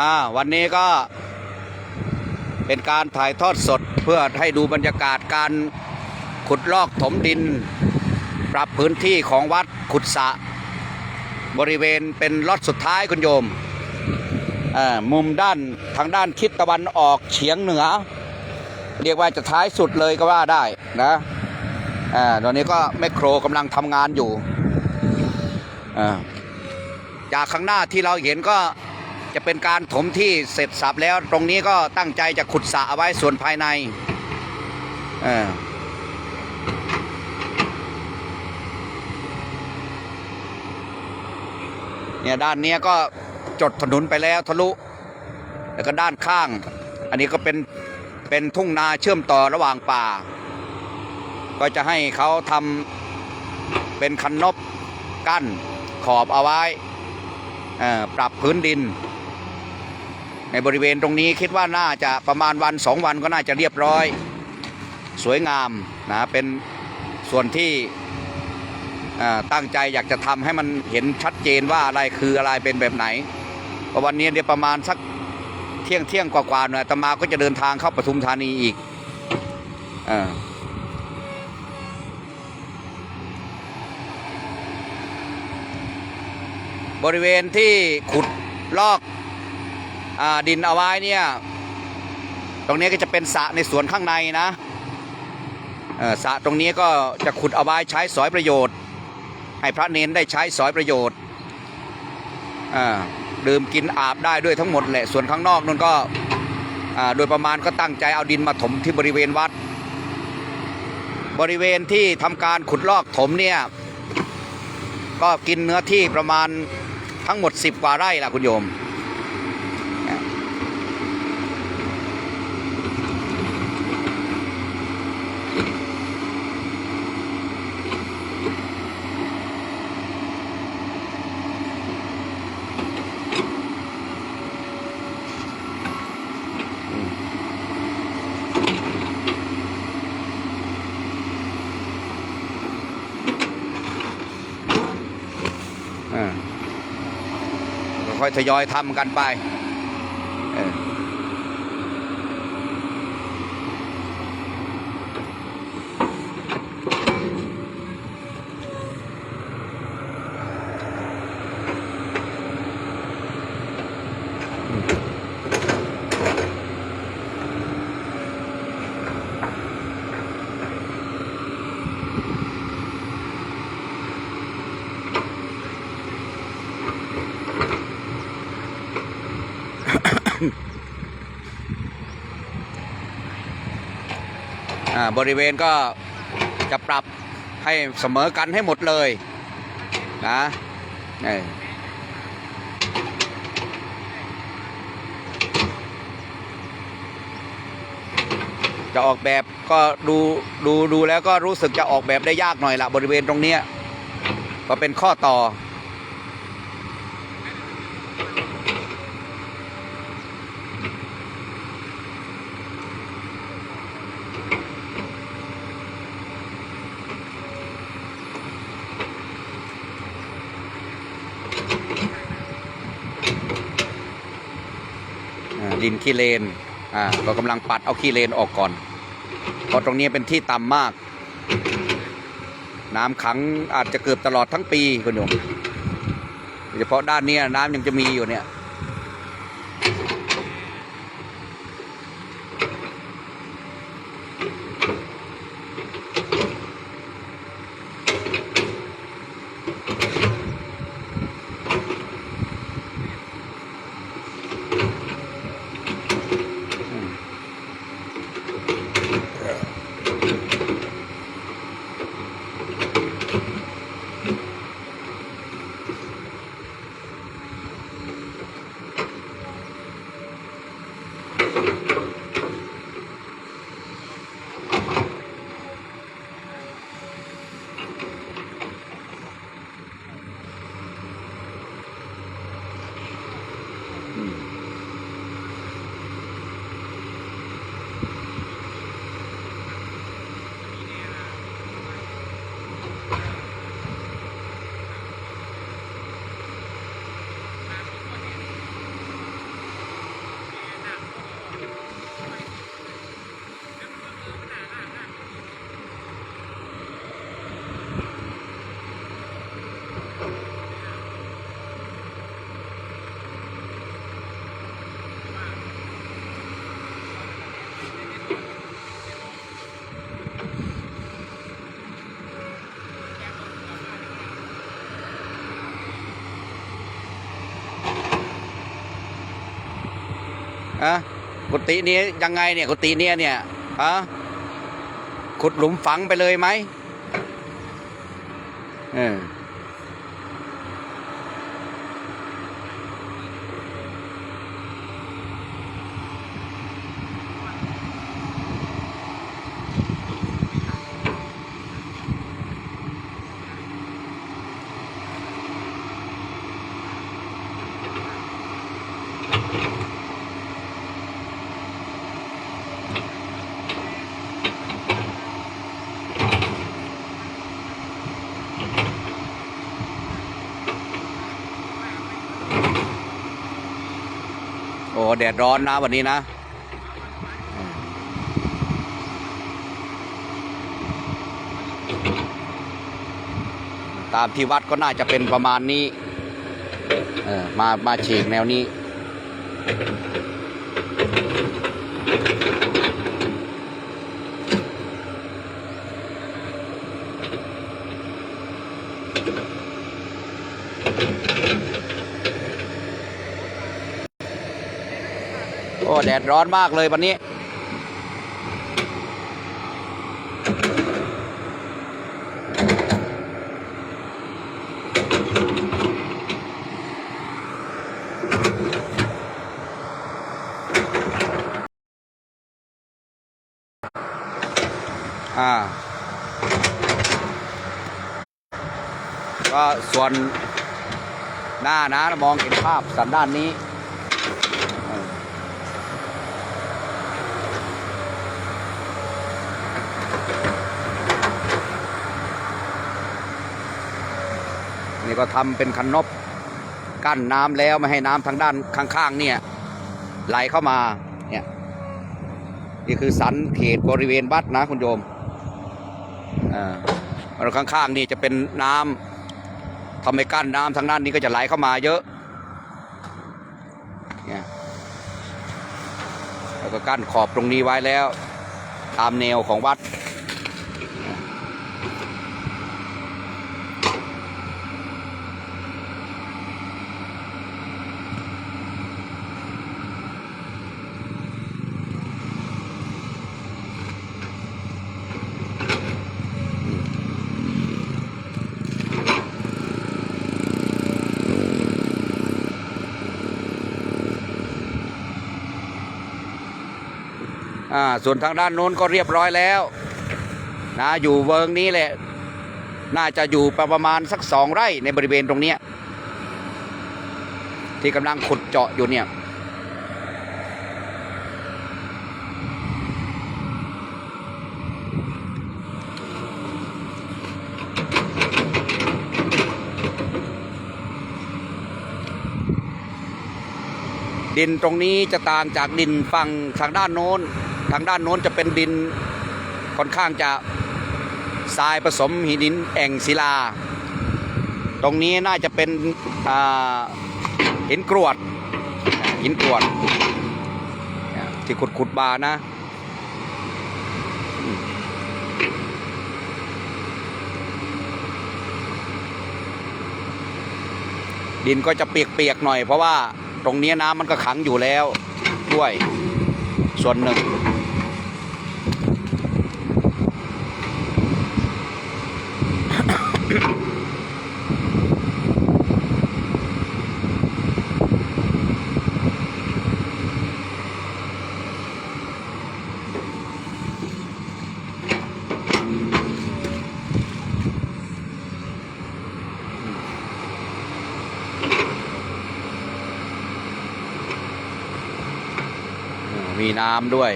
อ่าวันนี้ก็เป็นการถ่ายทอดสดเพื่อให้ดูบรรยากาศการขุดลอกถมดิน ปรับพื้นที่ของวัดขุดสะ บริเวณเป็นล็อตสุดท้ายคุณโยมมุมด้านทางด้านทิศตะวันออกเฉียงเหนือ เรียกว่าจะท้ายสุดเลยก็ว่าได้นะอตอนนี้ก็แมคโครกำลังทำงานอยู่อ่าจากข้างหน้าที่เราเห็นก็ จะเป็นการถมที่เสร็จสับแล้ว ตรงนี้ก็ตั้งใจจะขุดสระเอาไว้ส่วนภายในอ่าเนี่ยด้านเนี้ยก็จดถนนไปแล้วทะลุ แล้วก็ด้านข้าง อันนี้ก็เป็นเป็นทุ่งนาเชื่อมต่อระหว่างป่า ก็จะให้เขาทำเป็นคันนบกั้นขอบเอาไว้ปรับพื้นดิน ในบริเวณตรงนี้คิดว่าน่าจะประมาณวันสองวันก็น่าจะเรียบร้อย สวยงามนะเป็นส่วนที่ตั้งใจอยากจะทำให้มันเห็นชัดเจนว่าอะไรคืออะไรเป็นแบบไหนวันนี้เดี๋ยวประมาณสักเที่ยงเที่ยงกว่าๆหน่อยตมาก็จะเดินทางเข้าปทุมธานีอีกออบริเวณที่ขุดลอก ดินเอาไว้เนี่ย ตรงนี้ก็จะเป็นสระในสวนข้างในนะสระตรงนี้ก็จะขุดเอาไว้ใช้สอยประโยชน์ ให้พระเนนได้ใช้สอยประโยชน์ดื่มกินอาบได้ด้วยทั้งหมดแหละส่วนข้างนอกนั่นก็โดยประมาณก็ตั้งใจเอาดินมาถมที่บริเวณวัด บริเวณที่ทำการขุดลอกถมเนี่ยก็กินเนื้อที่ประมาณทั้งหมด 10กว่าไร่ล่ะคุณโยม ค่อยทยอยทำกันไป เออ บริเวณก็จะปรับให้เสมอกันให้หมดเลยนะเออจะออกแบบก็ดูดูดูแล้วก็รู้สึกจะออกแบบได้ยากหน่อยละบริเวณตรงเนี้ยก็เป็นข้อต่อ อ่า ดินขี้เลนอ่าก็กำลังปัดเอาขี้เลนออกก่อน เพราะตรงนี้เป็นที่ต่ำมาก น้ำขังอาจจะเกือบตลอดทั้งปีคุณโยมโดยเฉพาะด้านนี้น้ำยังจะมีอยู่เนี่ย อะกุฏินี้ยังไงเนี่ยกุฏิเนี้ยเนี่ยฮะขุดหลุมฝังไปเลยไหมเออ แดดร้อนนะวันนี้นะ ตามที่วัดก็น่าจะเป็นประมาณนี้เออมามาฉีกแนวนี้ อ้แดดร้อนมากเลยวันนี้ อ่า ก็ส่วนหน้านะมองเห็นภาพสันด้านนี้ นี่ก็ทำเป็นคันนบกั้นน้ำแล้วไม่ให้น้ำทางด้านข้างๆเนี่ยไหลเข้ามาเนี่ยนี่คือสันเขตบริเวณวัดนะคุณโยมอ่าข้างๆนี่จะเป็นน้ำทำให้กั้นน้ำทางด้านนี้ก็จะไหลเข้ามาเยอะเนี่ยแล้วก็กั้นขอบตรงนี้ไว้แล้ว ตามแนวของวัด อ่าส่วนทางด้านโน้นก็เรียบร้อยแล้วนะอยู่เวิงนี้แหละ น่าจะอยู่ประมาณสักสองไร่ในบริเวณตรงนี้ที่กำลังขุดเจาะอยู่เนี่ยดินตรงนี้จะต่างจากดินฝั่งทางด้านโน้น ทางด้านโน้นจะเป็นดินค่อนข้างจะทรายผสมหินินแอ่งศิลา ตรงนี้น่าจะเป็นอ่าหินกรวดหินกรวด ที่ขุดขุดบานะ ดินก็จะเปียกๆหน่อยเพราะว่าตรงนี้น้ำมันก็ขังอยู่แล้วด้วยส่วนหนึ่ง มีน้ำด้วย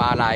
ปลาไหล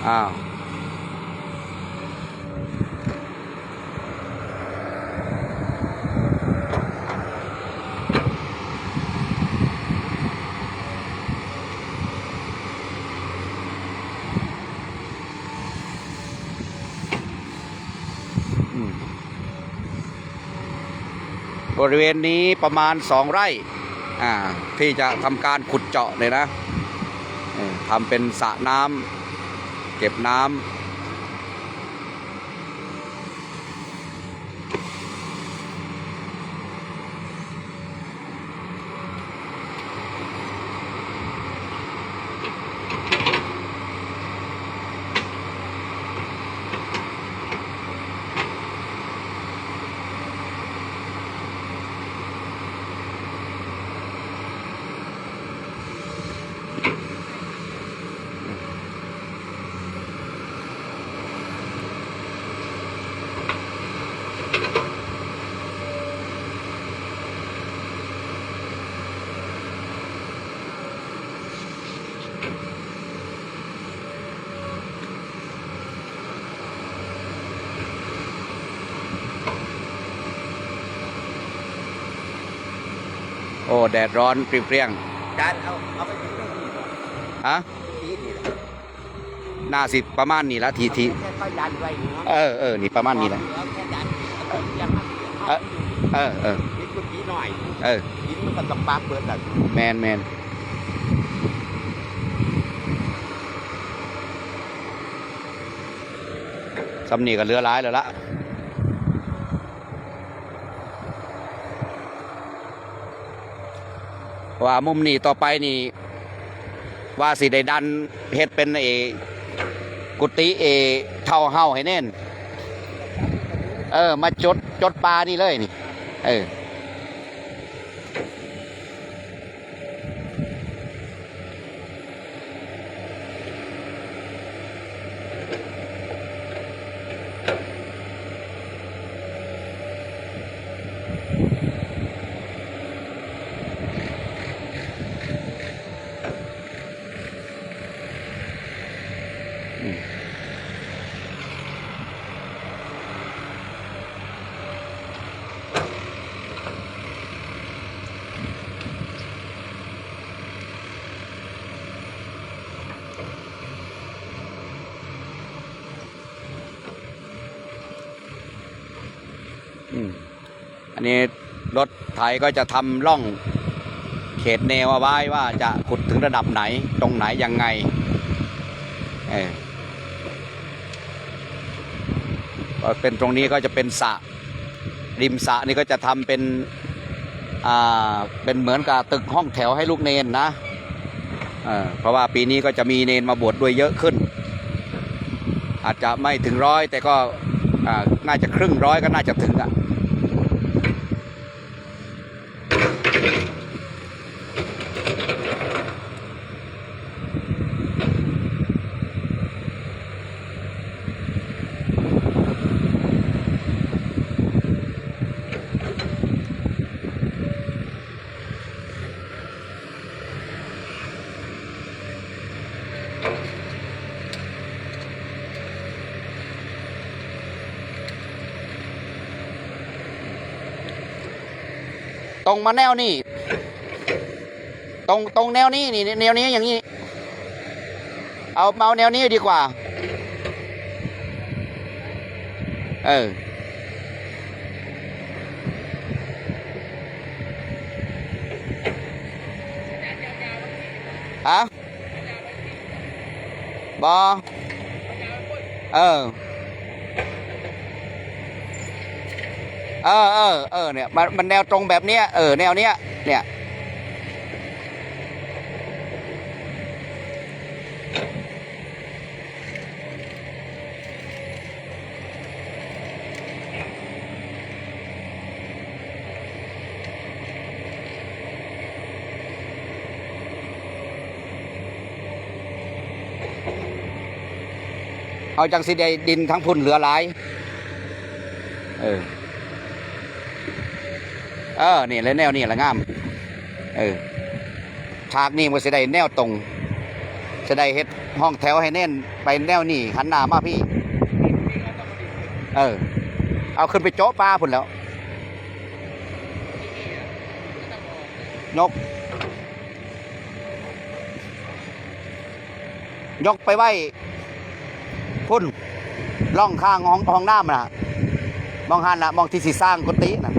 อ อ้าวบริเวณนี้ประมาณสองไร่ที่จะทำการขุดเจาะเลยนะทำเป็นสระน้ำ เก็บน้ำ อ้แดดร้อนเปรี้ยงจานเอาเอาไปกินตรงนี้ก่อนๆฮะนี่นี่แหละหน้าสิประมาณนี้ละทีทีแค่ค่อยดันไว้นี่เนาะเออเออนี่ประมาณนี้แหละ เอาแค่ดันเอาไปยังมันเออ เออเออนิดเมื่อกี้หน่อยเออ กินมันก็ต้องปาเปิดแล้วแมนแมนสำนีก็เหลือร้ายแล้วละ ว่ามุมนี้ต่อไปนี่ ว่าสิได้ดันเฮ็ดเป็นเอกุฏิเอเท่าเฮาให้แน่น เออ มาจดจดปลานี่เลยนี่ เออ นนี้รถไถก็จะทำร่องเขตแนวเอาไว้ว่าจะขุดถึงระดับไหนตรงไหนยังไงเออเป็นตรงนี้ก็จะเป็นสระริมสระนี่ก็จะทำเป็นอ่าเป็นเหมือนกับตึกห้องแถวให้ลูกเนนนะเออเพราะว่าปีนี้ก็จะมีเนนมาบวชด้วยเยอะขึ้น อาจจะไม่ถึงร้อยแต่ก็อ่าน่าจะครึ่งร้อยก็น่าจะถึงอะ ตรงมาแนวนี้ตรงตรงแนวนี้นี่แนวนี้อย่างนี้ เอาเอาแนวนี้ดีกว่า เออฮะบอเออ เออเออเออเนี่ยมันมันแนวตรงแบบเนี้ยเออแนวเนี้ยเนี่ยเอาจังสิได้ดินทั้งพุ่นเหลือหลาย เออ เออนี่แล้วแนวนี่ละงาม เออฉากนี้มันจะได้แนวตรงจะได้เฮ็ดห้องแถวให้แน่นไปแนวนี่หันหน้ามาพี่ เออ เอาขึ้นไปโจ๊ะปลาพุ่นแล้วยกยกไปไว้ พุ่นล่องข้างห้องห้องน้ำน่ะ มองหันน่ะมองที่สิสร้างกุฏิน่ะ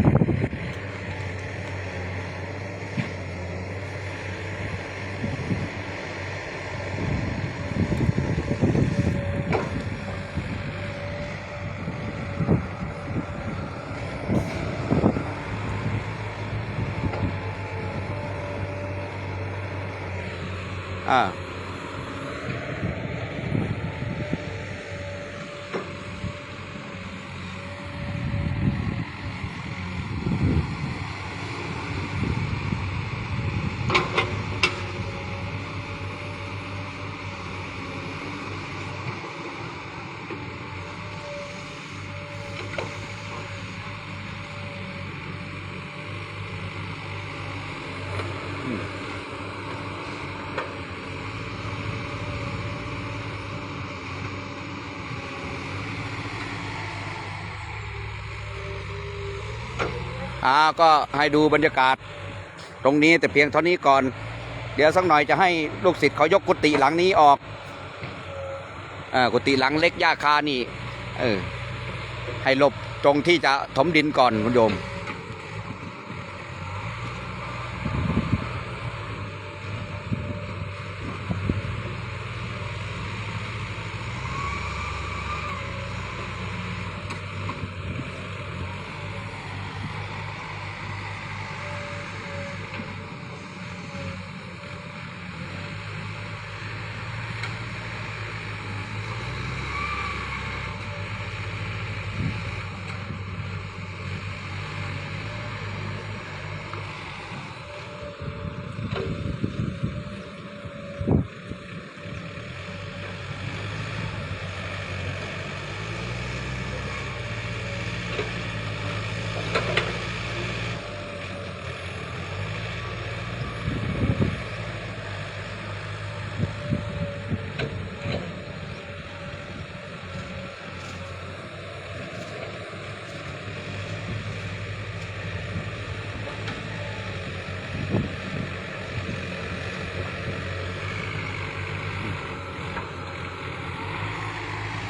อ่ อ่าก็ให้ดูบรรยากาศ ตรงนี้แต่เพียงเท่านี้ก่อน เดี๋ยวสักหน่อยจะให้ลูกศิษย์เขายกกุฏิหลังนี้ออกออกุฏิหลังเล็กย่าคานี่ เออให้หลบตรงที่จะถมดินก่อนคุณโยม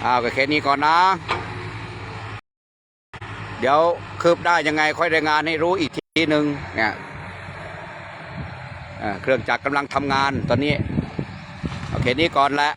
อาก็แค่นี้ก่อนนะ เดี๋ยวคืบได้ยังไงค่อยรายงานให้รู้อีกทีหนึ่งเนี่ยเครื่องจักรกำลังทำงานตอนนี้ โอเคนี้ก่อนแหละ